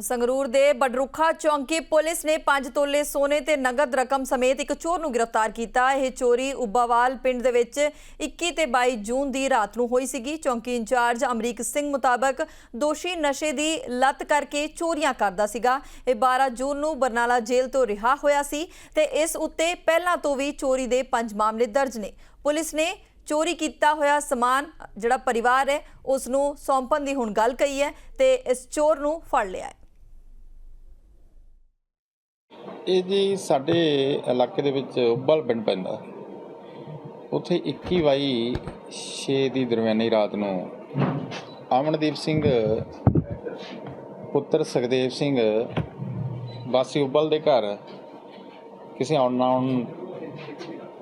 ਸੰਗਰੂਰ ਦੇ ਬਡਰੁਖਾ ਚੌਂਕੀ ਪੁਲਿਸ ਨੇ 5 ਤੋਲੇ ਸੋਨੇ ਤੇ ਨਗਦ ਰਕਮ ਸਮੇਤ ਇੱਕ ਚੋਰ ਨੂੰ ਗ੍ਰਿਫਤਾਰ ਕੀਤਾ। ਇਹ ਚੋਰੀ ਉੱਬਾਵਾਲ ਪਿੰਡ ਦੇ ਵਿੱਚ 21 ਤੇ 22 ਜੂਨ ਦੀ ਰਾਤ ਨੂੰ ਹੋਈ ਸੀਗੀ। ਚੌਂਕੀ ਇੰਚਾਰਜ ਅਮਰੀਕ ਸਿੰਘ ਮੁਤਾਬਕ ਦੋਸ਼ੀ ਨਸ਼ੇ ਦੀ ਲਤ ਕਰਕੇ ਚੋਰੀਆਂ ਕਰਦਾ ਸੀਗਾ। ਇਹ 12 ਜੂਨ ਨੂੰ ਬਰਨਾਲਾ ਜੇਲ੍ਹ ਤੋਂ ਰਿਹਾ ਹੋਇਆ ਸੀ ਤੇ ਇਸ ਉੱਤੇ ਪਹਿਲਾਂ ਤੋਂ ਵੀ ਚੋਰੀ ਦੇ 5 ਮਾਮਲੇ ਦਰਜ ਨੇ। ਪੁਲਿਸ ਨੇ ਚੋਰੀ ਕੀਤਾ ਹੋਇਆ ਸਮਾਨ, ਜਿਹੜਾ ਪਰਿਵਾਰ ਹੈ, ਉਸ ਨੂੰ ਸੌਂਪਣ ਦੀ ਹੁਣ ਗੱਲ ਕਹੀ ਹੈ ਤੇ ਇਸ ਚੋਰ ਨੂੰ ਫੜ ਲਿਆ ਹੈ। ਇਹ ਜੀ ਸਾਡੇ ਇਲਾਕੇ ਦੇ ਵਿੱਚ ਉੱਬਲ ਪਿੰਡ ਪੈਂਦਾ। ਉੱਥੇ 21 ਬਾਈ 6 ਦੀ ਦਰਮਿਆਨੀ ਰਾਤ ਨੂੰ ਅਮਨਦੀਪ ਸਿੰਘ, ਪੁੱਤਰ ਸੁਖਦੇਵ ਸਿੰਘ, ਵਾਸੀ ਉੱਬਲ ਦੇ ਘਰ ਕਿਸੇ ਅਨਨੋਨ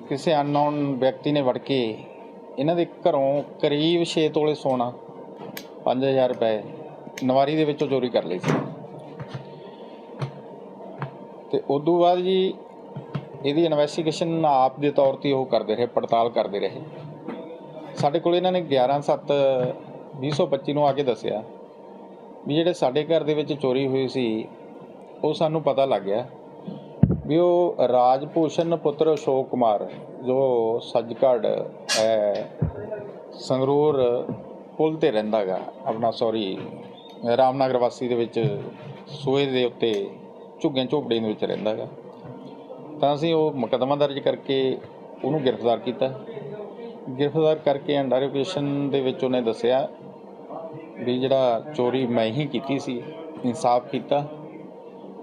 ਕਿਸੇ ਅਨਨੋਨ ਵਿਅਕਤੀ ਨੇ ਵੜ ਕੇ ਇਹਨਾਂ ਦੇ ਘਰੋਂ ਕਰੀਬ 6 ਤੋਲੇ ਸੋਨਾ 5000 ਰੁਪਏ ਨਵਾਰੀ ਦੇ ਵਿੱਚੋਂ ਚੋਰੀ ਕਰ ਲਈ ਸੀ। ਤੇ ਉਦੋਂ ਬਾਅਦ ਜੀ ਇਹਦੀ ਇਨਵੈਸਟੀਗੇਸ਼ਨ ਆਪ ਦੇ ਤੌਰ ਤੇ ਉਹ ਕਰਦੇ ਰਹੇ, ਪੜਤਾਲ ਕਰਦੇ ਰਹੇ। ਸਾਡੇ ਕੋਲ ਇਹਨਾਂ ਨੇ 11/7 2025 ਨੂੰ ਆ ਕੇ ਦੱਸਿਆ ਵੀ ਜਿਹੜੇ ਸਾਡੇ ਘਰ ਦੇ ਵਿੱਚ ਚੋਰੀ ਹੋਈ ਸੀ, ਉਹ ਸਾਨੂੰ ਪਤਾ ਲੱਗ ਗਿਆ ਵੀ ਉਹ ਰਾਜਭੂਸ਼ਣ ਪੁੱਤਰ ਅਸ਼ੋਕ ਕੁਮਾਰ, ਜੋ ਸੱਜਕੜ ਹੈ ਸੰਗਰੂਰ ਪੁਲ ਤੇ ਰਹਿੰਦਾਗਾ ਆਪਣਾ ਸੌਰੀ ਰਾਮਨਗਰ ਵਾਸੀ ਦੇ ਵਿੱਚ ਸੂਏ ਦੇ ਉੱਤੇ ਝੁੱਗਿਆਂ ਝੋਪੜੀਆਂ ਦੇ ਵਿੱਚ ਰਹਿੰਦਾ ਹੈਗਾ। ਤਾਂ ਅਸੀਂ ਉਹ ਮੁਕੱਦਮਾ ਦਰਜ ਕਰਕੇ ਉਹਨੂੰ ਗ੍ਰਿਫਤਾਰ ਕੀਤਾ। ਗ੍ਰਿਫਤਾਰ ਕਰਕੇ ਅੰਡਰ ਐਪਲੀਕੇਸ਼ਨ ਦੇ ਵਿੱਚ ਉਹਨੇ ਦੱਸਿਆ ਵੀ ਜਿਹੜਾ ਚੋਰੀ ਮੈਂ ਹੀ ਕੀਤੀ ਸੀ, ਇਨਸਾਫ ਕੀਤਾ।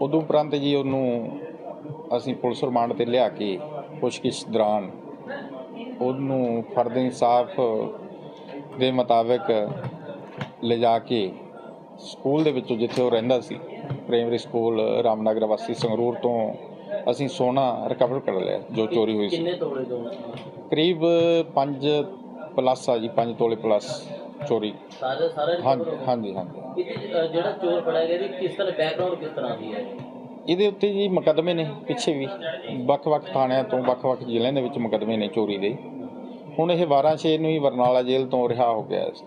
ਉਦੋਂ ਉਪਰੰਤ ਜੀ ਉਹਨੂੰ ਅਸੀਂ ਪੁਲਿਸ ਰਿਮਾਂਡ ਤੇ ਲਿਆ ਕੇ ਪੁੱਛਗਿੱਛ ਦੌਰਾਨ ਉਹਨੂੰ ਫਰਦ ਇਨਸਾਫ ਦੇ ਮੁਤਾਬਕ ਲਿਜਾ ਕੇ ਸਕੂਲ ਦੇ ਵਿੱਚੋਂ ਜਿੱਥੇ ਉਹ ਰਹਿੰਦਾ ਸੀ ਪ੍ਰਾਇਮਰੀ ਸਕੂਲ ਰਾਮਨਗਰ ਵਾਸੀ ਸੰਗਰੂਰ ਤੋਂ ਅਸੀਂ ਸੋਨਾ ਰਿਕਵਰ ਕਰ ਲਿਆ ਜੋ ਚੋਰੀ ਹੋਈ ਸੀ। ਕਿੰਨੇ ਤੋਲੇ ਦੋ ਕਰੀਬ 5 ਪਲੱਸ ਆ ਜੀ 5 ਤੋਲੇ ਪਲੱਸ ਚੋਰੀ। ਸਾਰੇ ਸਾਰੇ ਹਾਂਜੀ ਹਾਂਜੀ ਹਾਂਜੀ। ਜਿਹੜਾ ਚੋਰ ਫੜਿਆ ਗਿਆ ਇਹਦੀ ਕਿਸ ਤਰ੍ਹਾਂ ਬੈਕਗ੍ਰਾਉਂਡ ਕਿਸ ਤਰ੍ਹਾਂ ਦੀ ਹੈ? ਇਹਦੇ ਉੱਤੇ ਜੀ ਮੁਕੱਦਮੇ ਨੇ ਪਿੱਛੇ ਵੀ। ਵੱਖ-ਵੱਖ ਥਾਣਿਆਂ ਤੋਂ ਵੱਖ-ਵੱਖ ਜ਼ਿਲ੍ਹਿਆਂ ਦੇ ਵਿੱਚ ਮੁਕੱਦਮੇ ਨੇ ਚੋਰੀ ਦੇ। ਹੁਣ ਇਹ 12 ਛੇ ਨੂੰ ਹੀ ਬਰਨਾਲਾ ਜੇਲ੍ਹ ਤੋਂ ਰਿਹਾ ਹੋ ਗਿਆ ਇਸ